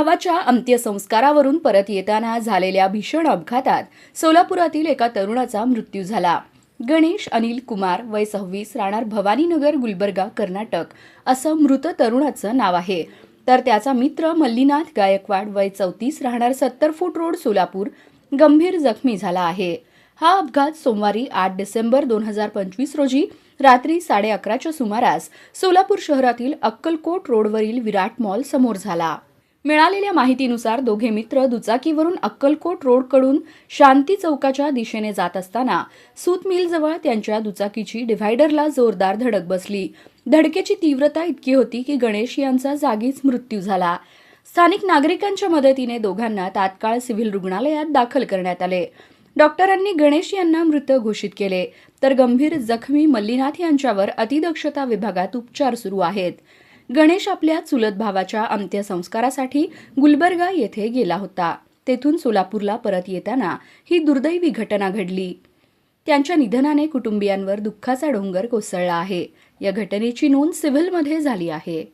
भावाच्या अंत्यसंस्कारावरून परत येताना झालेल्या भीषण अपघातात सोलापुरातील एका तरुणाचा मृत्यू झाला. गणेश अनिल कुमार वय सव्वीस राहणार भवानीनगर गुलबर्गा कर्नाटक असं मृत तरुणाचं नाव आहे. तर त्याचा मित्र मल्लीनाथ गायकवाड वय चौतीस राहणार सत्तर फूट रोड सोलापूर गंभीर जखमी झाला आहे. हा अपघात सोमवारी आठ डिसेंबर दोन हजार पंचवीस रोजी रात्री साडे अकराच्या सुमारास सोलापूर शहरातील अक्कलकोट रोडवरील विराट मॉल समोर झाला. मिळालेल्या माहितीनुसार दोघे मित्र दुचाकीवरून अक्कलकोट रोडकडून शांती चौकाच्या दिशेने जात असताना सूत मिलजवळ त्यांच्या दुचाकीची डिव्हायडरला जोरदार धडक बसली. धडकेची तीव्रता इतकी होती की गणेश यांचा जागीच मृत्यू झाला. स्थानिक नागरिकांच्या मदतीने दोघांना तात्काळ सिव्हिल रुग्णालयात दाखल करण्यात आले. डॉक्टरांनी गणेश यांना मृत घोषित केले. तर गंभीर जखमी मल्लीनाथ यांच्यावर अतिदक्षता विभागात उपचार सुरू आहेत. गणेश आपल्या चुलत भावाच्या अंत्यसंस्कारासाठी गुलबर्गा येथे गेला होता. तेथून सोलापूरला परत येताना ही दुर्दैवी घटना घडली. त्यांच्या निधनाने कुटुंबियांवर दुःखाचा डोंगर कोसळला आहे. या घटनेची नोंद सिव्हिलमध्ये झाली आहे.